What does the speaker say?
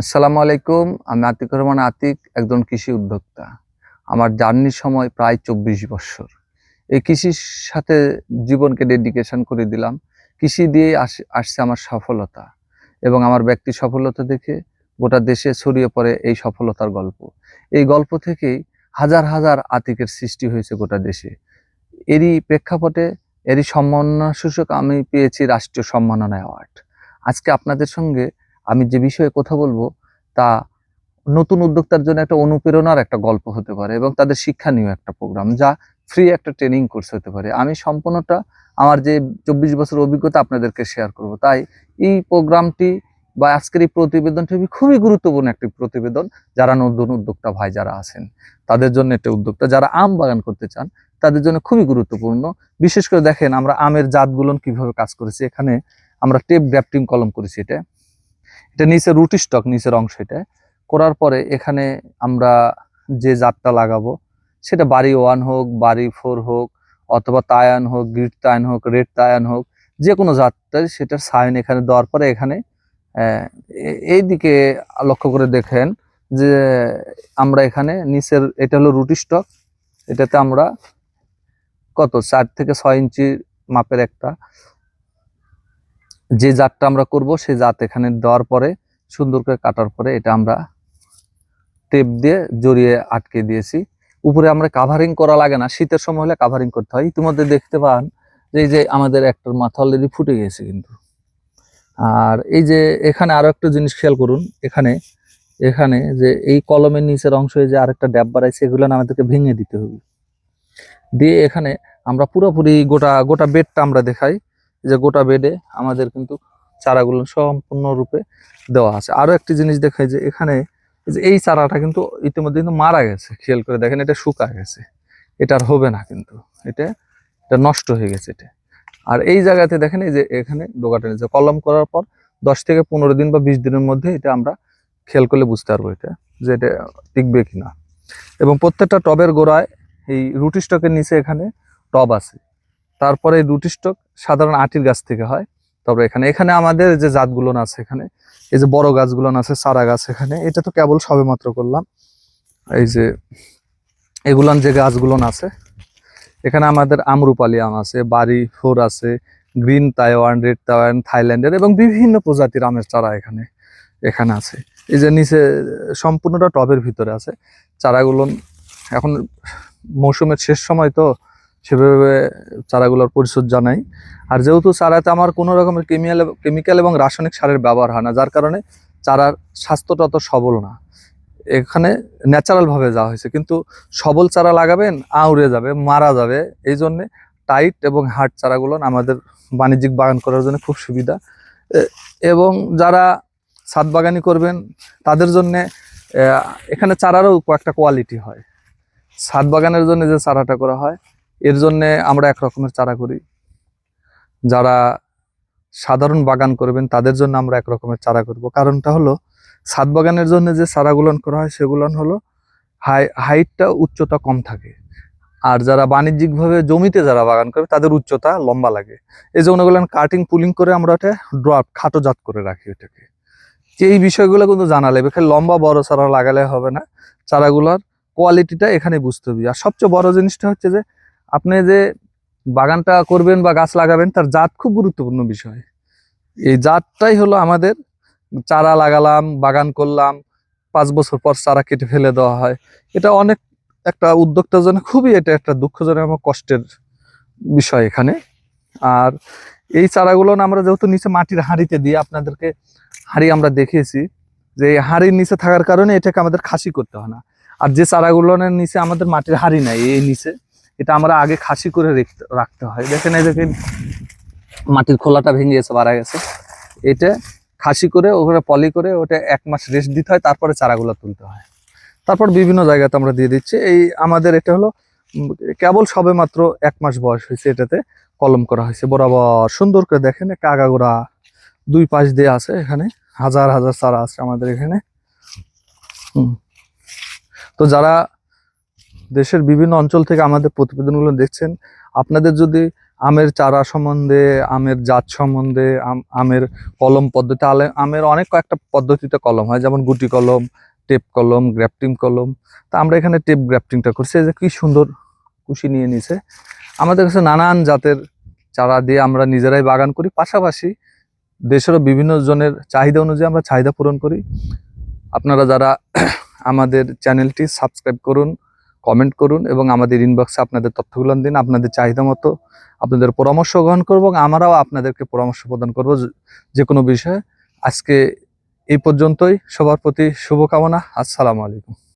আসসালামু আলাইকুম, আমি আতিক রহমান আতিক, একজন কৃষি উদ্যোক্তা। আমার জার্নির সময় প্রায় চব্বিশ বছর। এই কৃষির সাথে জীবনকে ডেডিকেশন করে দিলাম। কৃষি দিয়ে আসছে আমার সফলতা এবং আমার ব্যক্তি সফলতা দেখে গোটা দেশে ছড়িয়ে পড়ে এই সফলতার গল্প। এই গল্প থেকেই হাজার হাজার আতিকের সৃষ্টি হয়েছে গোটা দেশে। এরই প্রেক্ষাপটে, এরই সম্মাননা সূচক আমি পেয়েছি রাষ্ট্রীয় সম্মাননা অ্যাওয়ার্ড। আজকে আপনাদের সঙ্গে আমি যে বিষয়ে কথা বলব, তা নতুন উদ্যোক্তার জন্য একটা অনুপ্রেরণার একটা গল্প হতে পারে এবং তাদের শিক্ষা শিক্ষণীয় একটা প্রোগ্রাম যা ফ্রি একটা ট্রেনিং কোর্স হতে পারে। আমি সম্পূর্ণটা আমার যে চব্বিশ বছর অভিজ্ঞতা আপনাদেরকে শেয়ার করব, তাই এই প্রোগ্রামটি বা আজকের এই প্রতিবেদনটি খুবই গুরুত্বপূর্ণ একটি প্রতিবেদন। যারা নতুন উদ্যোক্তা ভাই যারা আছেন, তাদের জন্য একটা উদ্যোক্তা। যারা আম বাগান করতে চান, তাদের জন্য খুবই গুরুত্বপূর্ণ। বিশেষ করে দেখেন আমরা আমের জাতগুলো কীভাবে কাজ করেছি। এখানে আমরা টেপ গ্রাফটিং কলম করেছি এটা। এটা নিচে রুটি স্টক নিচের অংশ এটা। করার পরে এখানে আমরা যে জাতটা লাগাবো, সেটা বাড়ি ওয়ান হোক, বাড়ি ফোর হোক, অথবা তায়ান হোক, গ্রিড তায়ান হোক, রেড তায়ান হোক, যে কোনো জাতটাই সেটার সাইন এখানে দেওয়ার পরে এখানে এই দিকে লক্ষ্য করে দেখেন যে আমরা এখানে নিচের, এটা হলো রুটি স্টক এটাতে আমরা কত, চার থেকে ছয় ইঞ্চি মাপের একটা যে জাতটা আমরা করব, সে জাত এখানে দেওয়ার পরে, সুন্দর করে কাটার পরে এটা আমরা টেপ দিয়ে জড়িয়ে আটকে দিয়েছি। উপরে আমরা কাভারিং করা লাগে না, শীতের সময় হলে কাভারিং করতে হয়। ইতিমধ্যে দেখতে পান যে এই যে আমাদের একটা মাথা অলরেডি ফুটে গেছে কিন্তু। আর এই যে এখানে আরও একটা জিনিস খেয়াল করুন, এখানে এখানে যে এই কলমের নিচের অংশে যে আরেকটা ড্যাব বাড়াইছে, এগুলো আমাদেরকে ভেঙে দিতে হবে। দিয়ে এখানে আমরা পুরোপুরি গোটা গোটা বেডটা আমরা দেখাই। যে গোটা বেডে আমাদের কিন্তু চারাগুলো সম্পূর্ণরূপে দেওয়া আছে। আরও একটি জিনিস দেখাই যে এখানে যে এই চারাটা কিন্তু ইতিমধ্যে কিন্তু মারা গেছে। খেয়াল করে দেখেন, এটা শুকা গেছে। এটা আর হবে না কিন্তু। এটা এটা নষ্ট হয়ে গেছে এটা। আর এই জায়গাতে দেখেন, এই যে এখানে ডোকাটা নিচে কলম করার পর দশ থেকে পনেরো দিন বা বিশ দিনের মধ্যে এটা আমরা খেয়াল করলে বুঝতে পারব এটা, যে এটা টিকবে কিনা। এবং প্রত্যেকটা টবের গোড়ায় এই রুটি স্টকের নিচে এখানে টব আছে। তারপরে এই রুটি স্টক সাধারণ আটির গাছ থেকে হয়। তবে এখানে এখানে আমাদের যে জাতগুলো আছে এখানে, এই যে বড় গাছগুলো আছে, চারা গাছ এখানে, এটা তো কেবল সবে মাত্র করলাম। এই যে এগুলান যে গাছগুলো আছে, এখানে আমাদের আমরুপালি আম আছে, বাড়ি ফোর আছে, গ্রিন তাইওয়ান, রেড তাইওয়ান, থাইল্যান্ডের এবং বিভিন্ন প্রজাতির আমের চারা এখানে এখানে আছে। এই যে নিচে সম্পূর্ণটা টবের ভিতরে আছে। চারাগুলো এখন মৌসুমের শেষ সময় তো সেভাবে চারাগুলোর পরিচর্যা নাই আর যেহেতু চারাতে আমার কোনো রকমের কেমিক্যাল কেমিক্যাল এবং রাসায়নিক সারের ব্যবহার হয় না, যার কারণে চারার স্বাস্থ্যটা অত সবল না। এখানে ন্যাচারালভাবে যাওয়া হয়েছে, কিন্তু সবল চারা লাগাবেন, আউড়ে যাবে, মারা যাবে। এই জন্যে টাইট এবং হার্ড চারাগুলো আমাদের বাণিজ্যিক বাগান করার জন্য খুব সুবিধা। এবং যারা ছাদ বাগানি করবেন, তাদের জন্যে এখানে চারারও কয়েকটা কোয়ালিটি হয়। ছাদ বাগানের জন্য যে চারাটা করা হয় এর জন্য আমরা এক রকমের চারা করি। যারা সাধারণ বাগান করবেন, তাদের জন্য আমরা এক রকমের চারা করব। কারণটা হলো ছাদ বাগানের জন্য যে চারাগুলন করা হয়, সেগুলন হলো, হাই হাইটটা, উচ্চতা কম থাকে। আর যারা বাণিজ্যিকভাবে জমিতে যারা বাগান করবে তাদের উচ্চতা লম্বা লাগে। এই জন্য ওগুলো কাটিং পুলিং করে আমরা ওটা ড্রপ খাটো জাত করে রাখি ওটাকে। এই বিষয়গুলো কিন্তু জানা লাগবে। খালি লম্বা, বড় চারা লাগালে হবে না। চারাগুলোর কোয়ালিটিটা এখানে বুঝতে হবে। আর সবচেয়ে বড় জিনিসটা হচ্ছে যে আপনি যে বাগানটা করবেন বা গাছ লাগাবেন, তার জাত খুব গুরুত্বপূর্ণ বিষয়। এই জাতটাই হলো আমাদের চারা লাগালাম, বাগান করলাম, পাঁচ বছর পর চারা কেটে ফেলে দেওয়া হয়। এটা অনেক একটা উদ্যোক্তার জন্য খুবই এটা একটা দুঃখজনক এবং কষ্টের বিষয় এখানে। আর এই চারাগুলো আমরা যেহেতু নিচে মাটির হাঁড়িতে দিয়ে আপনাদেরকে হাঁড়ি আমরা দেখিয়েছি, যে এই হাঁড়ির নিচে থাকার কারণে এটাকে আমাদের খাসি করতে হয় না। আর যে চারাগুলোর নিচে আমাদের মাটির হাঁড়ি নাই, এই নিচে এটা আমরা আগে খাসি করে রেখতে- হয়। দেখেন এই দেখেন, মাটির খোলাটা ভেঙে গেছে মারা গেছে। এটা খাসি করে ওখানে পলি করে, ওটা এক মাস রেস্ট দিতে হয়, তারপরে চারাগুলো তুলতে হয়। তারপর বিভিন্ন জায়গাতে আমরা দিয়ে দিচ্ছি। এই আমাদের এটা হলো কেবল সবে মাত্র এক মাস বয়স হয়েছে এটাতে কলম করা হয়েছে। বরাবর সুন্দর করে দেখেন, একটা আগাগোড়া দুই পাশ দিয়ে আছে এখানে। হাজার হাজার চারা আছে আমাদের এখানে। তো যারা দেশের বিভিন্ন অঞ্চল থেকে আমাদের প্রতিবেদনগুলো দেখছেন। আপনাদের যদি আমের চারা সম্বন্ধে, আমের জাত সম্বন্ধে, আম- আমের কলম পদ্ধতি আমের অনেক কয়েকটা পদ্ধতিতে কলম হয়, যেমন গুটি কলম, টেপ কলম, গ্রাফটিং কলম। তা আমরা এখানে টেপ গ্রাফটিংটা করছি যে কি সুন্দর কুশি নিয়ে নিছে। আমাদের কাছে নানান জাতের চারা দিয়ে আমরা নিজেরাই বাগান করি, পাশাপাশি দেশেরও বিভিন্ন জনের চাহিদা অনুযায়ী আমরা চাহিদা পূরণ করি। আপনারা যারা আমাদের চ্যানেলটি সাবস্ক্রাইব করুন কমেন্ট করুন এবং আমাদের ইনবক্সে আপনাদের তথ্যগুলো দিন, আপনাদের চাহিদা মতো আপনাদের পরামর্শ গ্রহণ করব এবং আমরাও আপনাদেরকে পরামর্শ প্রদান করব যে কোনো বিষয়ে। আজকে এই পর্যন্তই। সবার প্রতি শুভকামনা। আসসালামু আলাইকুম।